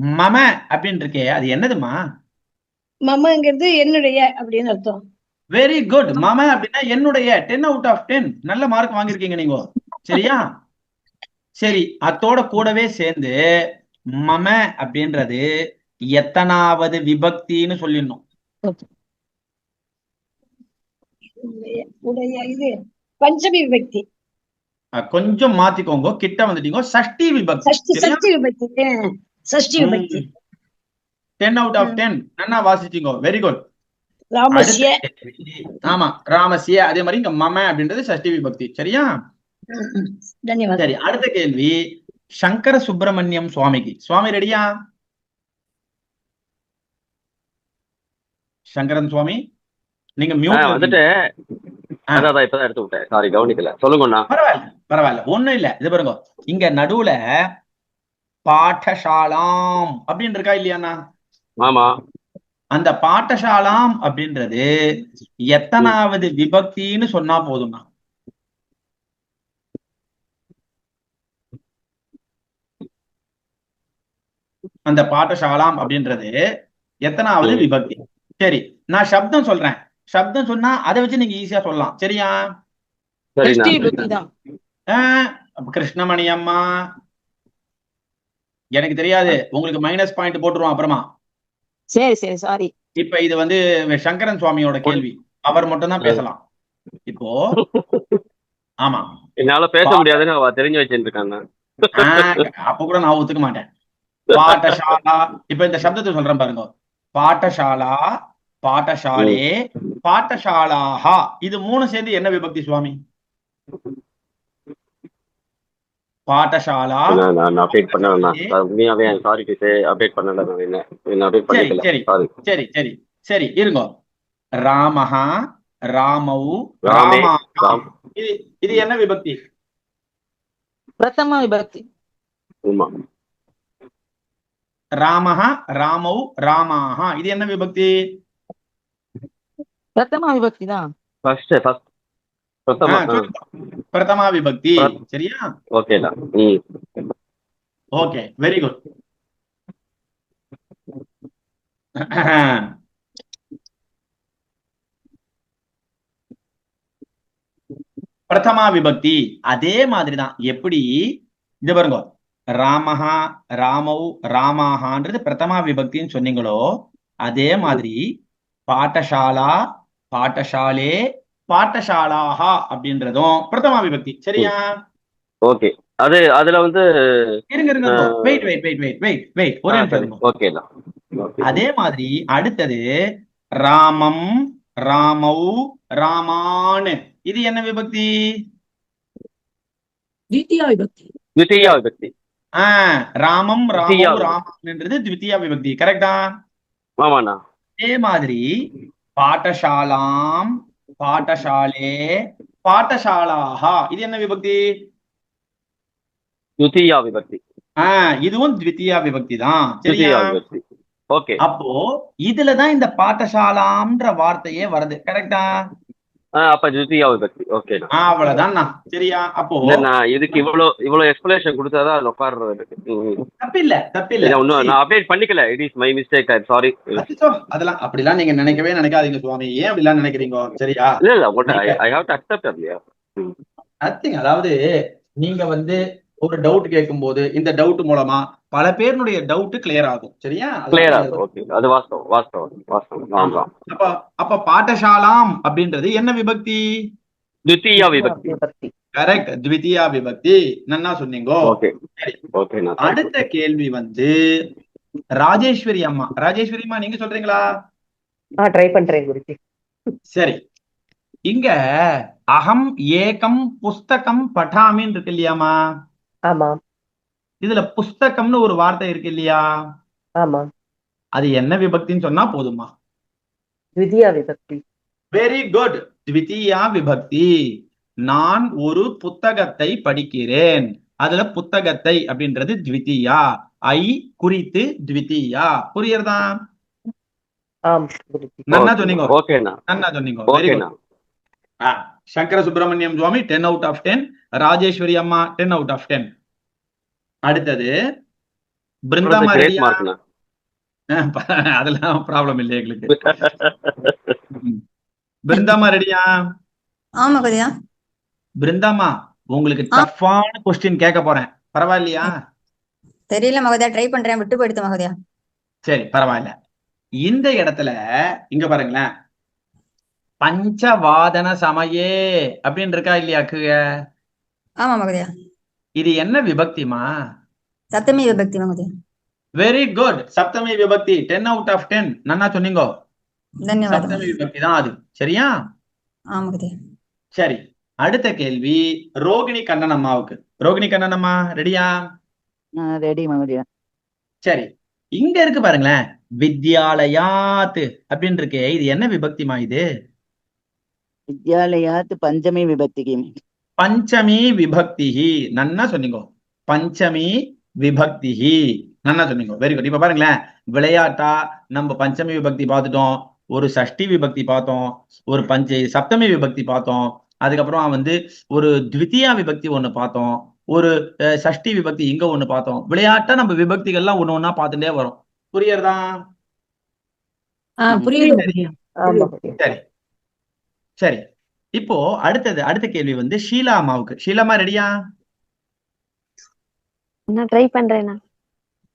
மம அப்படின்னு இருக்கே அது என்னதுமா? மமங்கிறது என்னுடைய அப்படின்னு அர்த்தம். வெரி குட் மம அப்படின்னா என்னுடைய டென் அவுட் ஆஃப் டென் நல்ல மார்க் வாங்கியிருக்கீங்க நீங்க. சரியா? சரி அத்தோட கூடவே சேர்ந்து மம அப்படின்றது எத்தனாவது விபக்தின்னு சொல்லிடணும். பஞ்சமி விபக்தி. கொஞ்சம் மாத்திக்கோங்க கிட்ட வந்துட்டீங்க சஷ்டி விபக்தி. சஷ்டி விபக்தி டென் அவுட் ஆஃப் டென் நல்லா வாசிச்சீங்க. வெரி குட் ராமஸ்ய ஆமா ராமசிய. அதே மாதிரி இங்க மம அப்படின்றது சஷ்டி விபக்தி. சரியா? சரி அடுத்த கேள்வி. சங்கர சுப்பிரமணியம் சுவாமிக்கு. சுவாமி ரெடியா? சங்கரன் சுவாமி நீங்க மியூட் வந்துட்டு அதான் அதான் இப்பதான் எடுத்து விட்டேன். சாரி கவனிக்கல. சொல்லுங்கண்ணா. பரவாயில்ல பரவாயில்ல. ஒண்ணும் இல்ல. இது பாருங்க. இங்க நடுவுல பாடசாலாம் அப்படின்னு இருக்கா இல்லையாண்ணா ஆமா. அந்த பாடசாலாம் அப்படின்றது எத்தனாவது விபக்தின்னு சொன்னா போதும்ண்ணா அந்த பாடசாலாம் அப்படின்றது எத்தனாவது. விபக்தி. சரி நான் சப்தம் சொல்றேன். சப்தம் சொன்னா அதை வச்சு நீங்க ஈஸியா சொல்லலாம். சரியா? கிருஷ்ணமணி அம்மா எனக்கு தெரியாது. உங்களுக்கு மைனஸ் பாயிண்ட் போட்டுருவோம் அப்புறமா. சரி சரி சாரி இப்ப இது வந்து சங்கரன் சுவாமியோட கேள்வி. அவர் மட்டும் தான் பேசலாம். இப்போ ஆமா. என்னால பேச முடியாதுன்னு அவ தெரிஞ்சு ஆஹ் அப்ப கூட நான் ஒத்துக்க மாட்டேன். பாட்டசாலா இப்ப இந்த சப்தத்தை சொல்றேன் பாருங்க. பாட்டசாலா பாட்டசாலே பாட்டசாலாஹா இது மூணு சேர்ந்து என்ன விபக்தி சுவாமி? பாட்டசாலா நான் நான் அப்டேட் பண்ணலண்ணா உண்மையாவே சாரி டீச்சர் அப்டேட் பண்ணல நான் அப்டேட் சரி பண்ணிக்கல. சரி. சாரி சரி. சரி இருங்க. ராமஹா ராமௌ ராமே. இது இது என்ன விபக்தி? பிரதம விபக்தி. ஆமா ராமஹ ராமௌ ராமாஹா இது என்ன விபக்தி? பிரதம விபக்தி தான். ஃபர்ஸ்ட் ஃபர்ஸ்ட் பிரதமா விபக்தி. சரியா? ம். Okay very good. பிரதமா விபக்தி அதே மாதிரிதான். எப்படி? இது பாருங்க. ராமஹா ராமௌ ராமாஹான்றது பிரதமா விபக்தின்னு சொன்னீங்களோ அதே மாதிரி பாட்டசாலா பாட்டசாலே பாட்டசாலாகா அப்படின்றதும் பிரதம விபக்தி. சரியா? ஓகே. அது அதுல வந்து இருங்க இருங்க wait wait wait wait wait wait ஒரே ஓகே அதே மாதிரி அடுத்தது ராமம் ராமௌ ராமானு இது என்ன விபக்தி? திவித்தியா விபக்தி. திவித்தியா விபக்தி. ஆஹ் ராமம் ராமம் ராமன்ன்றது திவித்தியா விபக்தி. கரெக்டா ஆமாண்ணா. அதே மாதிரி பாட்டசாலாம் பாட்டசாலே பாட்டசாலாக இது என்ன விபக்தி? துதியா விபக்தி. ஆஹ் இதுவும் த்வித்தியா விபக்தி. தான் ஓகே. அப்போ இதுலதான் இந்த பாட்டசாலான்ற வார்த்தையே வருது. கரெக்டா அப்ப ஜுதியாவை பத்தி ஓகே அவ்வளவுதான் சரியா? அப்போ நான் இதுக்கு இவ்வளவு இவ்வளவு எக்ஸ்பிளேஷன் கொடுத்தாதான் அது உட்கார்றது தப்பில்ல தப்பில்ல. ஒண்ணு நான் அப்டேட் பண்ணிக்கல. It is my mistake I sorry அதெல்லாம் அப்படி எல்லாம் நீங்க நினைக்கவே நினைக்காதீங்க சுவாமி. ஏன் அப்படிலாம் நினைக்கிறீங்க? சரியா? இல்ல இல்ல ஐ ஹாவ் டு அக்செப்ட் இல்லையா அதாவது நீங்க வந்து ஒரு டவுட் கேட்கும் போது இந்த டவுட் மூலமா பல பேருடைய டவுட் கிளியர் ஆகும். சரியா? கிளியர் ஆகும். அப்ப அப்ப பாட்டசாலாம் அப்படின்றது என்ன விபக்தி? த்விதீயா விபக்தி. கரெக்ட் த்விதீயா விபக்தி. நன்னா சொன்னீங்க? ஓகே அடுத்த கேள்வி வந்து ராஜேஸ்வரி அம்மா. ராஜேஸ்வரி அம்மா நீங்க சொல்றீங்களா? ட்ரை பண்றேன் குருஜி. சரி. இங்க அகம் ஏகம் புஸ்தகம் பட்டாமின்னு இருக்கு இல்லையாமா ஆமா. இதுல புஸ்தகம்னு ஒரு வார்த்தை இருக்கு இல்லையா? ஆமா. அது என்ன விபக்தின்னு சொன்னா போதுமா? த்விதியா விபக்தி. வெரி குட் த்விதியா விபக்தி. நான் ஒரு புத்தகத்தை படிக்கிறேன். அதுல புத்தகத்தை அப்படின்றது த்விதியா. ஐ குறித்து த்விதியா. புரியுறதா? நல்லா சொன்னீங்க. நல்லா சொன்னீங்க. Sankara Subramaniam Swami ten out of ten Rajeshwari அம்மா டென் அவுட் ஆஃப் டென் அடுத்தது பிருந்தாமா ரெடியா அதெல்லாம் ப்ராப்ளம் இல்லை எங்களுக்கு. பிருந்தாமா ரெடியா ஆமா மகோதயா பிருந்தாமா உங்களுக்கு. டஃப்பான கொஸ்டின் கேட்க போறேன். பரவாயில்லையா? தெரியல மகோதயா ட்ரை பண்றேன் விட்டு போயிடுத்து மகோதயா. சரி பரவாயில்ல. இந்த இடத்துல இங்க பாருங்களேன் பஞ்சவாதன சமயே அப்படின்னு இருக்கா இல்லையா கீழ? ஆமா மகோதயா. இது என்ன விபக்திமா? சப்தமி விபக்தி மகோதயா. வெரி குட் சப்தமி விபக்தி. டென் அவுட் ஆஃப் டென் நன்னா சொன்னீங்க. சப்தமி விபக்தி தான் அது. சரியா? சரி. அடுத்த கேள்வி. ரோகிணி கண்ணன் அம்மாவுக்கு. ரோகிணி கண்ணன் அம்மா ரெடியா? ரெடி மகோதயா. சரி. இங்க இருக்கு பாருங்களேன். வித்யாலயாத் அப்படின்னு இருக்கே இது என்ன விபக்திமா இது? வித்யாலயாத் பஞ்சமி விபக்திக்கு பஞ்சமி விபக்திஹி நன்னா சொன்னீங்க பஞ்சமி விபக்திஹி நன்னா சொன்னீங்க வெரி குட் இப்ப பாருங்களேன். விளையாட்டா நம்ம பஞ்சமி விபக்தி பார்த்துட்டோம். ஒரு சஷ்டி விபக்தி பார்த்தோம். ஒரு பஞ்ச சப்தமி விபக்தி பார்த்தோம். அதுக்கப்புறம் வந்து ஒரு த்விதியா விபக்தி ஒண்ணு பார்த்தோம். ஒரு சஷ்டி விபக்தி இங்க ஒண்ணு பார்த்தோம். விளையாட்டா நம்ம விபக்திகள்லாம் ஒண்ணு ஒண்ணா பார்த்துட்டே வரோம். புரியுறதா? ஆ புரியுது மகோதயா ஆமா மகோதயா சரி. சரி. இப்போ அடுத்தது அடுத்த கேள்வி வந்து ஷீலா அம்மாவுக்கு. ஷீலாமா ரெடியா நான் ட்ரை பண்றேண்ணா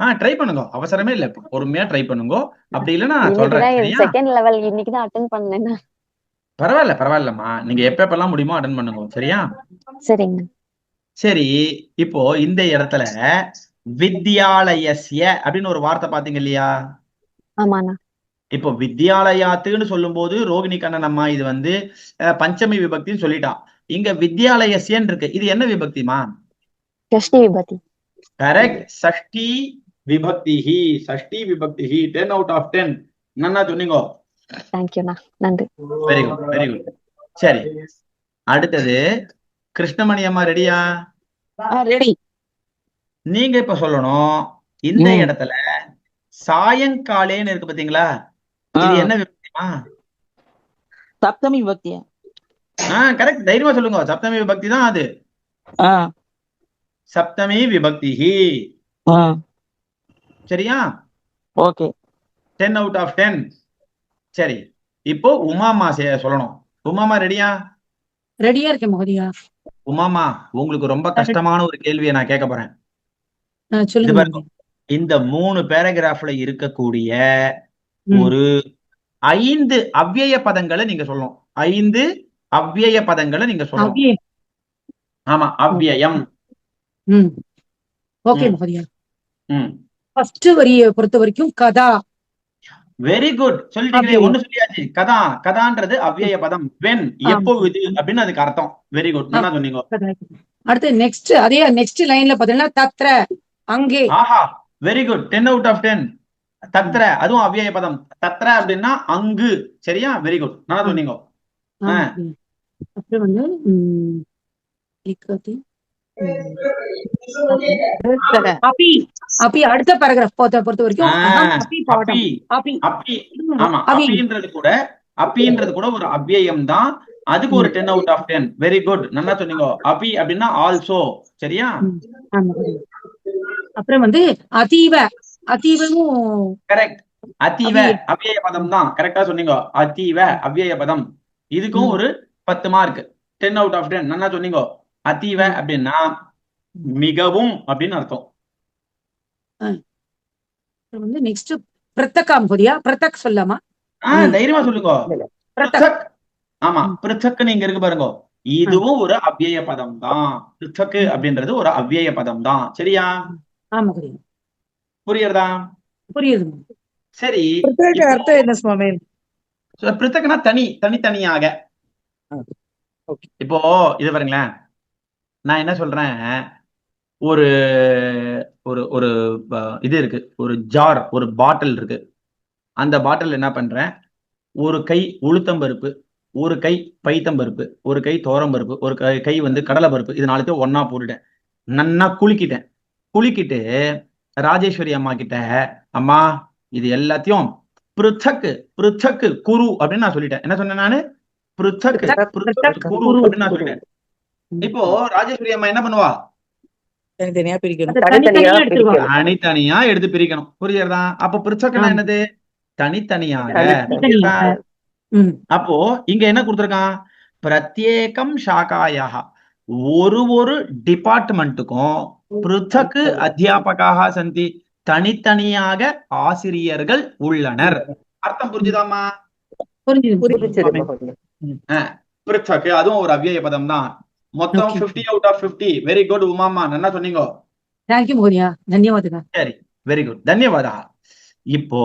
ஆ ட்ரை பண்ணுங்க. அவசரமே இல்ல. பொறுமையா ட்ரை பண்ணுங்க. அப்படி இல்லைன்னா நான் சொல்றேன். செகண்ட் லெவல் இன்னைக்கு தான் அட்டன் பண்ணேண்ணா பரவாயில்ல பரவாயில்லம்மா. நீங்க எப்ப எப்பெல்லாம் முடியுமோ அட்டன் பண்ணுங்க. சரியா? சரிங்க. சரி இப்போ இந்த இடத்துல வித்யாலயஸ்ய அப்படின்னு ஒரு வார்த்தை பாத்தீங்க இல்லையா? ஆமாண்ணா. இப்போ வித்யாலயாத்துன்னு சொல்லும்போது ரோகிணி கண்ணன் அம்மா இது வந்து பஞ்சமி விபக்தின்னு சொல்லிட்டான். இங்க வித்யாலயஸ்யன்னு இருக்கு. இது என்ன விபக்திமா? ஷஷ்டி விபத்தி கரெக்ட் சஷ்டி விபக்திஹி சஷ்டி விபக்திஹி டென் அவுட் ஆஃப் டென் நன்னா சொன்னீங்க? தேங்க்யூண்ணா நன்றி. வெரி குட் வெரி குட் சரி. அடுத்தது கிருஷ்ணமணி அம்மா ரெடியா ரெடி நீங்க இப்ப சொல்லணும். இந்த. இடத்துல சாயங்காலேன்னு இருக்கு பாத்தீங்களா? என்ன சப்தமி விபக்தியா ஆ கரெக்ட் தைரியமா சொல்லுங்க. சப்தமி விபக்தி தான் அது. ஆ. சப்தமி விபக்திஹி ஆ. சரியா? Okay. Ten out of ten சரி. இப்போ உமாமா செ- சொல்லணும். உமாமா ரெடியா ரெடியா இருக்கேன் மகோதயா. உமாமா உங்களுக்கு ரொம்ப கஷ்டமான ஒரு கேள்வியை நான் கேட்க போறேன். இந்த மூணு பேராகிராஃப்ல இருக்கக்கூடிய. ஒரு ஐந்து அவ்யய பதங்களை நீங்க சொல்லணும். ஐந்து அவ்யய பதங்களை நீங்க சொல்லணும். ஆமா அவ்யயம் ம். ஓகே. மகோதயா ஃபர்ஸ்ட் வரியை பொறுத்த வரைக்கும் கதா. வெரி குட் சொல்லிட்டீங்களே. ஒண்ணு சொல்லியாச்சு. கதா. கதான்றது அவ்யய பதம். வென் எப்பொழுது அப்படின்னு அதுக்கு அர்த்தம். வெரி குட் நல்லா சொன்னீங்க. அடுத்து நெக்ஸ்ட் அதே நெக்ஸ்ட் லைன்ல பாத்தீங்கன்னா தத்ர அங்கே. ஆஹா. Very good ten out of ten தத்ர அதுவும் அவ்யய பதம் தத்ர அப்படின்னா அங்கு. சரியா? வெரி குட் நல்லா சொன்னீங்க. அப்புறம் வந்து அடுத்த பேராகிராஃப் பொறுத்த வரைக்கும் கூட அப்பின்றது கூட ஒரு அவ்யயம் தான். அதுக்கு ஒரு ten out of ten very good நல்லா சொன்னீங்க. அபி அப்படின்னா ஆல்சோ சரியா. அப்புறம் வந்து அதீவ. அதீவமும் கரெக்ட் அத்தீவ. அவ்யய பதம் தான். கரெக்டா சொன்னீங்க. அத்தீவ அவ்யய பதம் இதுக்கும். ஒரு பத்து mark ten out of ten நல்லா சொன்னீங்க. அத்தீவ அப்படின்னா மிகவும் அப்படின்னு அர்த்தம். வந்து நெக்ஸ்ட் பிரத்தக்கா மகோதயா பிரத்தக் சொல்லாமா? ஆ ம். தைரியமா சொல்லுங்க. பிரத்தக். ஆமா. பிருத்தக் நீங்க இருக்கு பாருங்க. இதுவும் ஒரு அவ்யய பதம் தான் பிருத்தக் அப்படின்றது ஒரு அவ்யய பதம் தான். சரியா? ஆமா புரியுறதா? புரியுது. சரி அர்த்தம் என்ன சுவாமி? பிருத்தக்னா தனி தனித்தனியாக. இப்போ இது பாருங்களேன். நான் என்ன சொல்றேன்? ஒரு ஒரு ஒரு இது இருக்கு. ஒரு ஜார் ஒரு பாட்டில் இருக்கு. அந்த பாட்டில் என்ன பண்றேன்? ஒரு கை உளுத்தம்பருப்பு ஒரு கை பைத்தம்பருப்பு ஒரு கை தோரம்பருப்பு ஒரு கை கை வந்து கடலை பருப்பு இது நாலுத்தையும் ஒண்ணா போட்டுட்டேன். நன்னா குலுக்கிட்டேன். குலுக்கிட்டு ராஜேஸ்வரி அம்மா கிட்ட அம்மா இது எல்லாத்தையும் பிருத்தக்கு பிருத்தக்கு குரு அப்படின்னு நான் சொல்லிட்டேன். என்ன சொன்னேன் நானு? பிருத்தக்கு குரு. அப்படின்னு நான் சொல்லிட்டேன். இப்போ ராஜேஸ்வரி அம்மா என்ன பண்ணுவா? தனித்தனியா பிரிக்கணும். தனித்தனியா தனித்தனியா எடுத்து பிரிக்கணும். புரியுறதா அப்ப பிரிச்சக்கனா. என்னது? தனித்தனியாக. ம். அப்போ இங்க என்ன கொடுத்திருக்கான்? பிரத்யேகம் ஷாக்காயா ஒரு ஒரு டிபார்ட்மெண்ட்டுக்கும் பிருத்தக்கு அத்தியாபகாக சந்தி தனித்தனியாக ஆசிரியர்கள் உள்ளனர். அர்த்தம் புரிஞ்சுதாமா பிருத்தக்கு அதுவும் ஒரு அவ்யய பதம் தான். மொத்தம். 50 அவுட் ஆஃப் 50 வெரி குட் உமாமா நல்லா சொன்னீங்க? தேங்க்யூ சரி வெரி குட் தன்யவாதா? இப்போ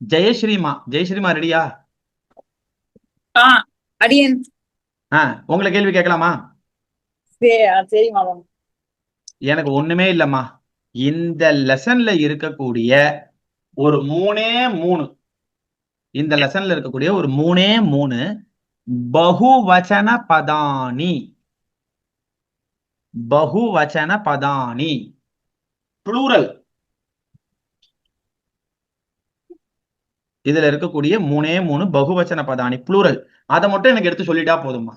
ஜெயஸ்ரீமா. ஜெயஸ்ரீமா ரெடியா அடியன் ஆ உங்களை கேள்வி கேட்கலாமா? எனக்கு ஒண்ணுமே இல்லம்மா. இந்த லெசன்ல இருக்கக்கூடிய ஒரு மூணே மூணு. இந்த லெசன்ல இருக்கக்கூடிய ஒரு மூணே மூணு பகுவச்சன பதானி. பகுவச்சன பதானி. ப்ளூரல் இதுல இருக்கக்கூடிய மூணே மூணு பகுவச்சன பதானி ப்ளூரல் அதை மட்டும் எனக்கு எடுத்து சொல்லிட்டா போதும்மா.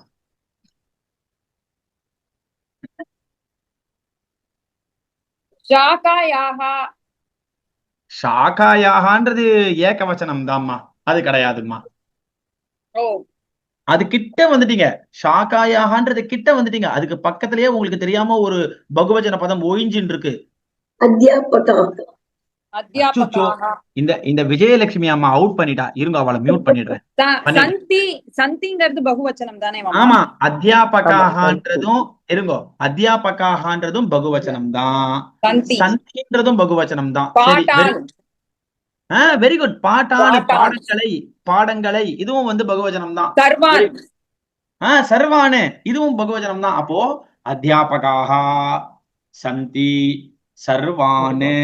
ஷாக்காயாக ஷாக்காயாகன்றது ஏகவச்சனம் தாம்மா அது கிடையாதும்மா. ஓ. அது கிட்ட வந்துட்டீங்க. ஷாக்காயாகன்றது கிட்ட வந்துட்டீங்க. அதுக்கு பக்கத்திலேயே உங்களுக்கு தெரியாம ஒரு பகுவச்சன பதம் ஒயிஞ்சின்னு இருக்கு இந்த இந்த விஜயலட்சுமி அம்மா அவுட் பண்ணிட்டா. இருங்க அவளை மியூட் பண்ணிடுறேன். சந்தி சந்திங்கிறது பகுவச்சனம் தானே ஆமா அத்தியாபகாகன்றதும் இருங்கோ. அத்தியாபகாகன்றதும் பகுவச்சனம் தான். சந்தி. சந்தின்றதும் பகுவச்சனம் தான். வெரி குட் பாட்டான பாட்டான். பாடங்களை பாடங்களை இதுவும் வந்து பகுவச்சனம் தான். சர்வான். ஆஹ் சர்வானு. இதுவும் பகுவச்சனம் தான். அப்போ அத்தியாபகாக சந்தி சர்வானு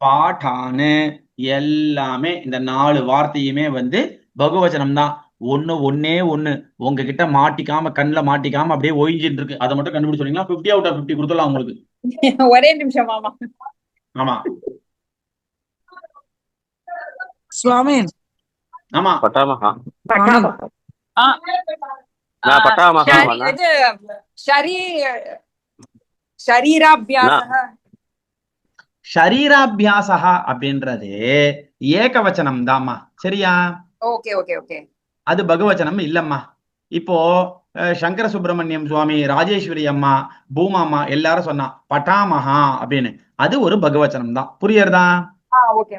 பாட்டானு எல்லாமே இந்த நாலு வார்த்தையுமே வந்து பகுவச்சனம் தான் ஒண்ணு ஒண்ணே ஒண்ணு. உங்ககிட்ட மாட்டிக்காம கண்ணுல மாட்டிக்காம அப்படியே ஒழிஞ்சிட்டு இருக்கு அதை மட்டும் கண்டுபிடிச்சு சொன்னீங்கன்னா 50 அவுட் ஆஃப் 50 கொடுத்துடலாம் உங்களுக்கு. ஒரே நிமிஷம் மாமா. ஆமா. சுவாமி. ஆமா. பட்டாமகா. பட்டாமகா ஷரீராபியாசக ஷரீராபியாசா அப்படின்றது ஏகவச்சனம் தாம்மா சரியா? Okay okay okay. அது பகவச்சனம் இல்லம்மா. இப்போ சங்கர சுப்பிரமணியம் சுவாமி ராஜேஸ்வரி அம்மா பூமாம்மா எல்லாரும் சொன்னா பட்டாமஹா அப்படின்னு. அது ஒரு பகவச்சனம் தான் புரியுறதா ஓகே